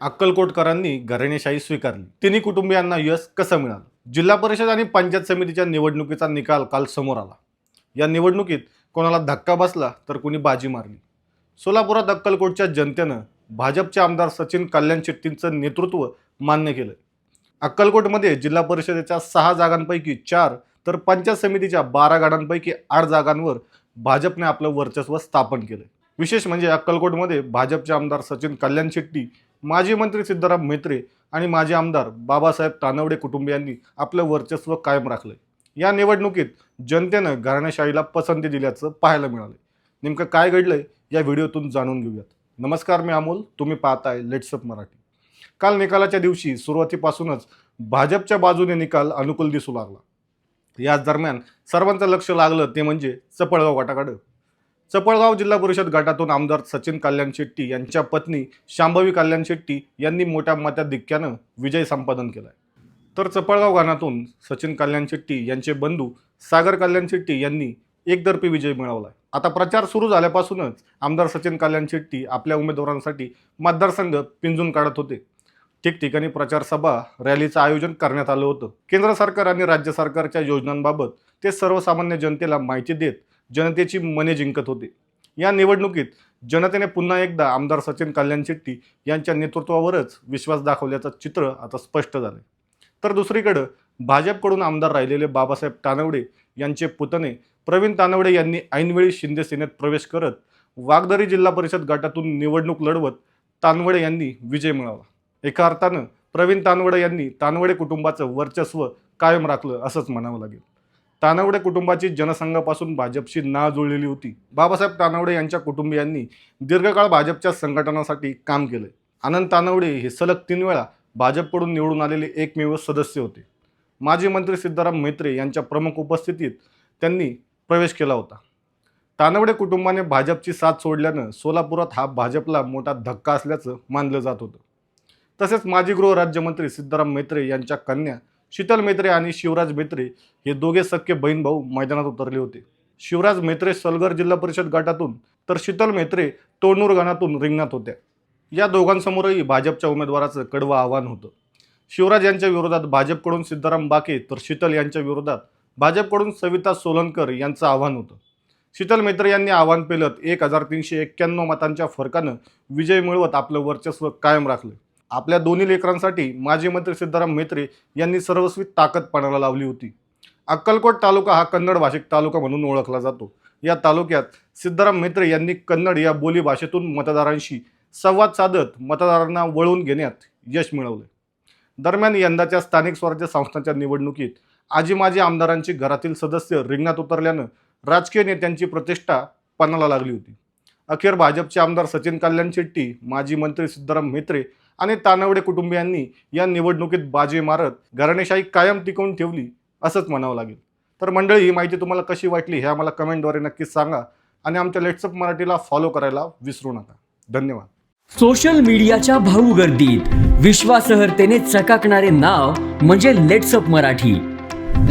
अक्कलकोटकरांनी घराणेशाही स्वीकारली. तिन्ही कुटुंबियांना यश कसं मिळालं? जिल्हा परिषद आणि पंचायत समितीच्या निवडणुकीचा निकाल काल समोर आला. या निवडणुकीत कोणाला धक्का बसला तर कोणी बाजी मारली? सोलापुरात अक्कलकोटच्या जनतेनं भाजपचे आमदार सचिन कल्याण शेट्टींचं नेतृत्व मान्य केलं. अक्कलकोटमध्ये जिल्हा परिषदेच्या सहा जागांपैकी चार तर पंचायत समितीच्या बारा गाडांपैकी आठ जागांवर भाजपने आपलं वर्चस्व स्थापन केलं. विशेष म्हणजे अक्कलकोटमध्ये भाजपचे आमदार सचिन कल्याण शेट्टी माजी मंत्री सिद्धराम म्हेत्रे आणि माजी आमदार बाबासाहेब तानवडे कुटुंबियांनी आपलं वर्चस्व कायम राखलं या निवडणुकीत जनतेनं घराणेशाहीला पसंती दिल्याचं पाहायला मिळालं नेमकं काय घडलंय या व्हिडिओतून जाणून घेऊयात. नमस्कार मी अमोल. तुम्ही पाहताय लेट्सअप मराठी. काल निकालाच्या दिवशी सुरुवातीपासूनच भाजपच्या बाजूने निकाल अनुकूल दिसू लागला. याच दरम्यान सर्वांचं लक्ष लागलं ते म्हणजे चपळगाव गटाकडं चपळगाव जिल्हा परिषद गटातून आमदार सचिन कल्याण शेट्टी यांच्या पत्नी शांभवी कल्याण शेट्टी यांनी मोठ्या मताधिक्यानं विजय संपादन केलाय. तर चपळगाव गाणातून सचिन कल्याण शेट्टी यांचे बंधू सागर कल्याण शेट्टी यांनी एकतर्फी विजय मिळवलाय. आता प्रचार सुरू झाल्यापासूनच आमदार सचिन कल्याण शेट्टी आपल्या उमेदवारांसाठी मतदारसंघ पिंजून काढत होते. ठिकठिकाणी प्रचार सभा रॅलीचं आयोजन करण्यात आलं होतं. केंद्र सरकार आणि राज्य सरकारच्या योजनांबाबत ते सर्वसामान्य जनतेला माहिती देत जनतेची मने जिंकत होते. या निवडणुकीत जनतेने पुन्हा एकदा आमदार सचिन कल्याण शेट्टी यांच्या नेतृत्वावरच विश्वास दाखवल्याचं चित्र आता स्पष्ट झालंय. तर दुसरीकडं भाजपकडून आमदार राहिलेले बाबासाहेब तानवडे यांचे पुतणे प्रवीण तानवडे यांनी ऐनवेळी शिंदे सेनेत प्रवेश करत वागदरी जिल्हा परिषद गटातून निवडणूक लढवत तानवडे यांनी विजय मिळवला. एका अर्थानं प्रवीण तानवडे यांनी तानवडे कुटुंबाचं वर्चस्व कायम राखलं असंच म्हणावं लागेल. तानवडे कुटुंबाची जनसंघापासून भाजपशी ना जुळलेली होती. बाबासाहेब तानवडे यांच्या कुटुंबियांनी दीर्घकाळ भाजपच्या संघटनासाठी काम केले. आनंद तानवडे हे सलग तीन वेळा भाजपकडून निवडून आलेले एकमेव सदस्य होते. माजी मंत्री सिद्धाराम म्हेत्रे यांच्या प्रमुख उपस्थितीत त्यांनी प्रवेश केला होता. तानवडे कुटुंबाने भाजपची साथ सोडल्यानं सोलापुरात हा भाजपला मोठा धक्का असल्याचं मानलं जात होतं. तसेच माजी गृहराज्यमंत्री सिद्धाराम म्हेत्रे यांच्या कन्या शीतल मेत्रे आणि शिवराज मेत्रे हे दोघे सख्खे बहीण भाऊ मैदानात उतरले होते. शिवराज मेत्रे सलगर जिल्हा परिषद गटातून तर शीतल मेत्रे तोडणूर गणातून रिंगणात होत्या. या दोघांसमोरही भाजपच्या उमेदवाराचं कडवं आव्हान होतं. शिवराज यांच्या विरोधात भाजपकडून सिद्धाराम बाके तर शीतल यांच्या विरोधात भाजपकडून सविता सोलनकर यांचं आव्हान होतं. शीतल मेत्रे यांनी आव्हान पेलत एक हजार तीनशे एक्क्याण्णव मतांच्या फरकानं विजय मिळवत आपलं वर्चस्व कायम राखलं. आपल्या दोन्ही लेकरांसाठी माजी मंत्री सिद्धाराम म्हेत्रे यांनी सर्वस्वी ताकद पणाला लावली होती. अक्कलकोट तालुका हा कन्नड भाषिक तालुका म्हणून ओळखला जातो. या तालुक्यात सिद्धाराम म्हेत्रे यांनी कन्नड या बोली भाषेतून मतदारांशी संवाद साधत मतदारांना वळवून घेण्यात यश मिळवले. दरम्यान यंदाच्या स्थानिक स्वराज्य संस्थांच्या निवडणुकीत आजी माजी आमदारांची घरातील सदस्य रिंगणात उतरल्यानं राजकीय नेत्यांची प्रतिष्ठा पणाला लागली होती. अखेर भाजपचे आमदार सचिन कल्याण शेट्टी माजी मंत्री सिद्धाराम म्हेत्रे आणि तानवडे कुटुंबियांनी या निवडणुकीत बाजी मारत घराणेशाही कायम टिकवून ठेवली असंच म्हणावं लागेल. तर मंडळी ही माहिती तुम्हाला कशी वाटली हे आम्हाला कमेंटद्वारे नक्कीच सांगा आणि आमच्या लेट्सअप मराठीला फॉलो करायला विसरू नका. धन्यवाद. सोशल मीडियाच्या भाऊ गर्दीत विश्वासहर्तेने चकाकणारे नाव म्हणजे लेट्सअप मराठी.